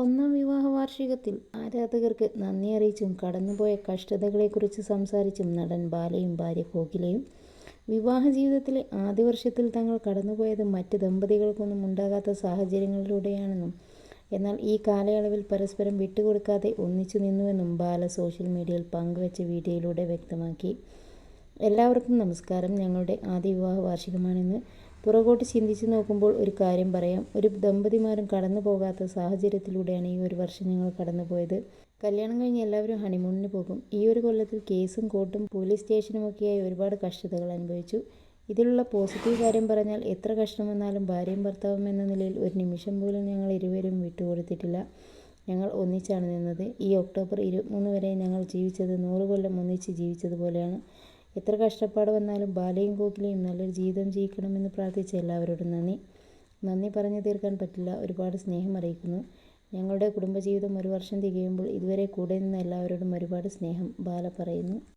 ഒന്നാം വിവാഹ വാർഷികത്തിൽ ആരാധകർക്ക് നന്ദി അറിയിച്ചും കടന്നുപോയ കഷ്ടതകളെക്കുറിച്ച് സംസാരിച്ചും നടൻ ബാലയും ഭാര്യ കോകിലയും വിവാഹ ജീവിതത്തിലെ ആദ്യ വർഷത്തിൽ തങ്ങൾ കടന്നുപോയത് മറ്റ് ദമ്പതികൾക്കൊന്നും ഉണ്ടാകാത്ത സാഹചര്യങ്ങളിലൂടെയാണെന്നും എന്നാൽ ഈ കാലയളവിൽ പരസ്പരം വിട്ടുകൊടുക്കാതെ ഒന്നിച്ചു നിന്നുവെന്നും ബാല സോഷ്യൽ മീഡിയയിൽ പങ്കുവച്ച വീഡിയോയിലൂടെ വ്യക്തമാക്കി. എല്ലാവർക്കും നമസ്കാരം. ഞങ്ങളുടെ ആദ്യ വിവാഹ വാർഷികമാണിന്ന്. പുറകോട്ട് ചിന്തിച്ചു നോക്കുമ്പോൾ ഒരു കാര്യം പറയാം. ഒരു ദമ്പതിമാരും കടന്നു പോകാത്ത സാഹചര്യത്തിലൂടെയാണ് ഈ ഒരു വർഷം ഞങ്ങൾ കടന്നുപോയത്. കല്യാണം കഴിഞ്ഞ് എല്ലാവരും ഹണിമൂണിന് പോകും. ഈ ഒരു കൊല്ലത്തിൽ കേസും കോർട്ടും പോലീസ് സ്റ്റേഷനുമൊക്കെയായി ഒരുപാട് കഷ്ടതകൾ അനുഭവിച്ചു. ഇതിലുള്ള പോസിറ്റീവ് കാര്യം പറഞ്ഞാൽ എത്ര കഷ്ടം വന്നാലും ഭാര്യയും ഭർത്താവും എന്ന നിലയിൽ ഒരു നിമിഷം പോലും ഞങ്ങൾ ഇരുവരും വിട്ടുകൊടുത്തിട്ടില്ല. ഞങ്ങൾ ഒന്നിച്ചാണ് നിന്നത്. ഈ ഒക്ടോബർ ഇരുപത്തിമൂന്ന് വരെ ഞങ്ങൾ ജീവിച്ചത് നൂറ് കൊല്ലം ഒന്നിച്ച് ജീവിച്ചതുപോലെയാണ്. എത്ര കഷ്ടപ്പാട് വന്നാലും ബാലയും കോകിലയും നല്ലൊരു ജീവിതം ജീവിക്കണമെന്ന് പ്രാർത്ഥിച്ച എല്ലാവരോടും നന്ദി. നന്ദി പറഞ്ഞു തീർക്കാൻ പറ്റില്ല. ഒരുപാട് സ്നേഹം അറിയിക്കുന്നു. ഞങ്ങളുടെ കുടുംബജീവിതം ഒരു വർഷം തികയുമ്പോൾ ഇതുവരെ കൂടെ നിന്ന എല്ലാവരോടും ഒരുപാട് സ്നേഹം. ബാല പറയുന്നു.